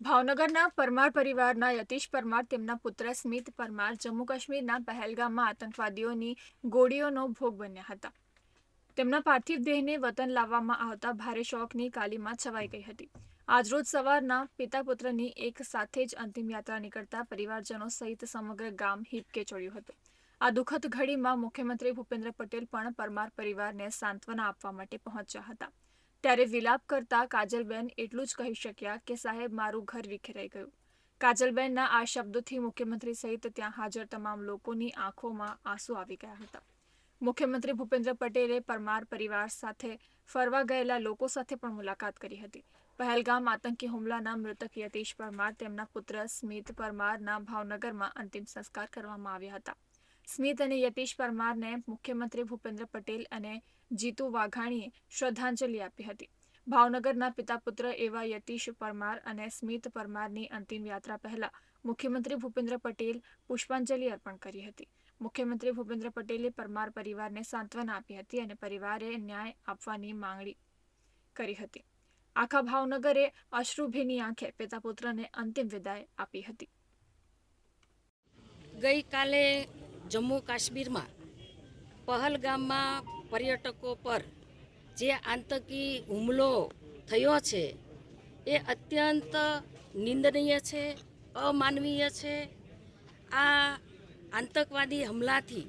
ભાવનગરના પરમાર પરિવારના યતીશ પરમાર, તેમના પુત્ર સ્મિત પરમાર જમ્મુ કાશ્મીરના પહેલગામમાં આતંકવાદીઓની ગોળીઓનો ભોગ બન્યા હતા. તેમના પાર્થિવ દેહને વતન લાવવામાં આવતા ભારે શોકની કાલીમાં છવાઈ ગઈ હતી. આજરોજ સવારના પિતા પુત્રની એક સાથે જ અંતિમ યાત્રા નીકળતા પરિવારજનો સહિત સમગ્ર ગામ હિપકે ચડ્યું હતું. આ દુઃખદ ઘડીમાં મુખ્યમંત્રી ભૂપેન્દ્ર પટેલ પણ પરમાર પરિવારને સાંત્વના આપવા માટે પહોંચ્યા હતા. ત્યારે વિલાપ કરતા કાજલબેન એટલું જ કહી શક્યા કે, સાહેબ, મારું ઘર વિખેરાઈ ગયું. કાજલબેનના આ શબ્દોથી મુખ્યમંત્રી સહિત ત્યાં હાજર તમામ લોકોની આંખોમાં આંસુ આવી ગયા હતા. મુખ્યમંત્રી ભૂપેન્દ્ર પટેલે પરમાર પરિવાર સાથે ફરવા ગયેલા લોકો સાથે પણ મુલાકાત કરી હતી. પહેલગામ આતંકી હુમલાના મૃતક યતીશ પરમાર, તેમના પુત્ર સ્મિત પરમારના ભાવનગરમાં અંતિમ સંસ્કાર કરવામાં આવ્યા હતા. સ્મિત અને યતીશ પરમારને મુખ્યમંત્રી ભૂપેન્દ્ર પટેલ અને જીતુ વાઘાણીએ શ્રદ્ધાંજલિ આપી હતી. ભાવનગરના પિતા પુત્ર એવા યતીશ પરમાર અને સ્મિત પરમારની અંતિમ યાત્રા પહેલા મુખ્યમંત્રી ભૂપેન્દ્ર પટેલ પુષ્પાંજલિ અર્પણ કરી હતી. મુખ્યમંત્રી ભૂપેન્દ્ર પટેલે પરમાર પરિવારને સાંત્વના આપી હતી અને પરિવારે ન્યાય આપવાની માંગણી કરી હતી. આખા ભાવનગરે અશ્રુભીની આંખે પિતા પુત્રને અંતિમ વિદાય આપી હતી. ગઈકાલે જમ્મુ કાશ્મીરમાં પહલગામમાં પર્યટકો પર જે આતંકી હુમલો થયો છે, એ અત્યંત નિંદનીય છે, અમાનવીય છે. આ આતંકવાદી હુમલાથી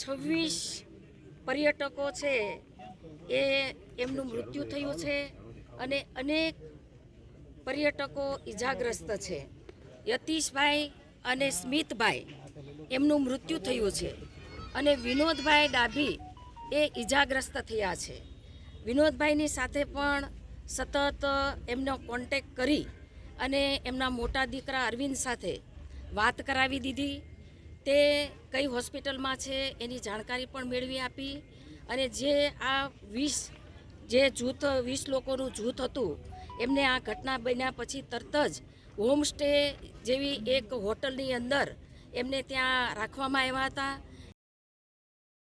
છવ્વીસ પર્યટકો છે, એ એમનું મૃત્યુ થયું છે. અને અનેક પર્યટકો ઈજાગ્રસ્ત છે. યતીશભાઈ અને સ્મિતભાઈ એમનું મૃત્યુ થયું છે અને વિનોદભાઈ ડાભી એ ઈજાગ્રસ્ત થયા છે. વિનોદભાઈની સાથે પણ સતત એમનો કોન્ટેક કરી અને એમના મોટા દીકરા અરવિંદ સાથે વાત કરાવી દીધી. તે કઈ હોસ્પિટલમાં છે એની જાણકારી પણ મેળવી આપી અને જે આ વીસ જે જૂથ વીસ લોકોનું જૂથ હતું, એમને આ ઘટના બન્યા પછી તરત જ હોમસ્ટે જેવી એક હોટલની અંદર એમને ત્યાં રાખવામાં આવ્યા હતા.